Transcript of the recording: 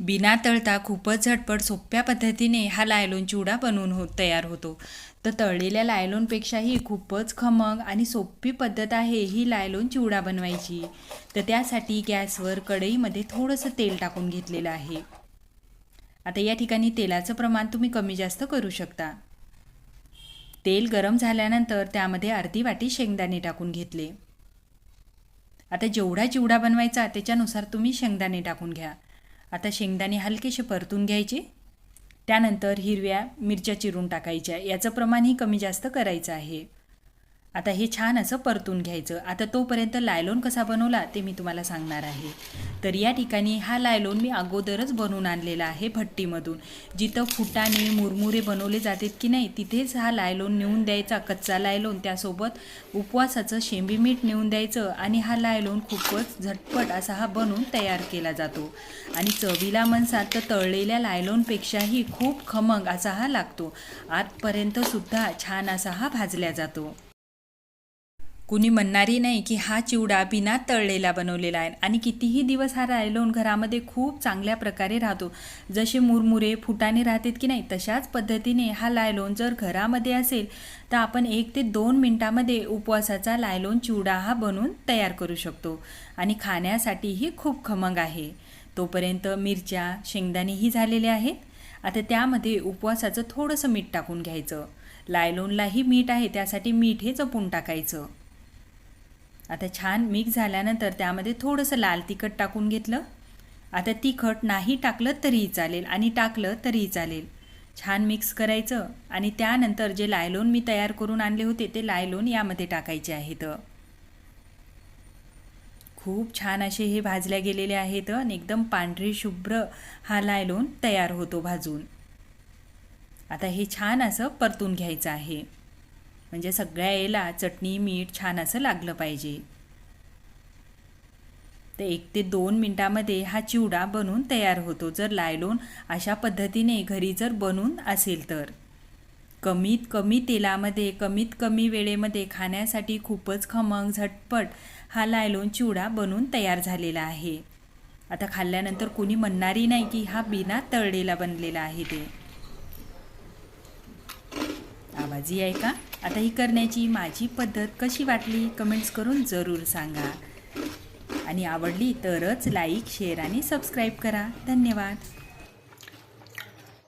बिना तळता खूपच झटपट सोप्या पद्धतीने हा लायलोन चिवडा बनवून हो तयार होतो. तर तळलेल्या लायलोनपेक्षाही खूपच खमंग आणि सोपी पद्धत आहे ही लायलोन चिवडा बनवायची. तर त्यासाठी गॅसवर कढईमध्ये थोडंसं तेल टाकून घेतलेलं आहे. आता या ठिकाणी तेलाचं प्रमाण तुम्ही कमी जास्त करू शकता. तेल गरम झाल्यानंतर त्यामध्ये अर्धी वाटी शेंगदाणे टाकून घेतले. आता जेवढा चिवडा बनवायचा त्याच्यानुसार तुम्ही शेंगदाणे टाकून घ्या. आता शेंगदाणे हलकेसे परतून घ्यायचे. त्यानंतर हिरव्या मिरच्या चिरून टाकायच्या. याचं प्रमाणही कमी जास्त करायचं आहे. आता हे छान असं परतून घ्यायचं. आता तोपर्यंत लायलोन कसा बनवला ते मी तुम्हाला सांगणार आहे. तर या ठिकाणी हा लायलोन मी अगोदरच बनवून आणलेला आहे भट्टीमधून. जिथं फुटाने मुरमुरे बनवले जातात की नाही तिथेच हा लायलोन नेऊन द्यायचा कच्चा लायलोन. त्यासोबत उपवासाचं शेंबी मीठ नेऊन द्यायचं आणि हा लायलोन खूपच झटपट असा हा बनवून तयार केला जातो. आणि चवीला म्हणसाल तर तळलेल्या लायलोनपेक्षाही खूप खमंग असा हा लागतो. आतपर्यंतसुद्धा छान असा हा भाजल्या जातो. कुणी म्हणणारी नाही की हा चिवडा बिना तळलेला बनवलेला आहे. आणि कितीही दिवस हा रायलोन घरामध्ये खूप चांगल्या प्रकारे राहतो. जसे मुरमुरे फुटाने राहतात की नाही तशाच पद्धतीने हा लायलोन जर घरामध्ये असेल तर आपण एक ते दोन मिनटामध्ये उपवासाचा लायलोन चिवडा हा बनवून तयार करू शकतो. आणि खाण्यासाठीही खूप खमंग आहे. तोपर्यंत मिरच्या शेंगदाणेही झालेले आहेत. आता त्यामध्ये उपवासाचं थोडंसं मीठ टाकून घ्यायचं. लायलोनलाही मीठ आहे त्यासाठी मीठ हे जपून टाकायचं. आता छान मिक्स झाल्यानंतर त्यामध्ये थोडंसं लाल तिखट टाकून घेतलं. आता तिखट नाही टाकलं तरीही चालेल आणि टाकलं तरीही चालेल. छान मिक्स करायचं आणि त्यानंतर जे लायलोन मी तयार करून आणले होते ते लायलोन यामध्ये टाकायचे आहेत. खूप छान असे हे भाजल्या गेलेले आहेत आणि एकदम पांढरे शुभ्र हा लायलोन तयार होतो भाजून. आता हे छान असं परतून घ्यायचं आहे. म्हणजे सगळ्या याला चटणी मीठ छान असं लागलं पाहिजे. तर एक ते दोन मिनटामध्ये हा चिवडा बनून तयार होतो. जर लायलोन अशा पद्धतीने घरी जर बनून असेल तर. कमीत कमी तेलामध्ये कमीत कमी वेळेमध्ये खाण्यासाठी खूपच खमंग झटपट हा लायलोन चिवडा बनून तयार झालेला आहे. आता खाल्ल्यानंतर कोणी म्हणणारी नाही की हा बिना तळलेला बनलेला आहे ते. आवाजही आहे का? आता ही करण्याची माझी पद्धत कशी वाटली? कमेंट्स करून जरूर सांगा. आणि आवडली तरच लाईक शेअर आणि सबस्क्राईब करा. धन्यवाद.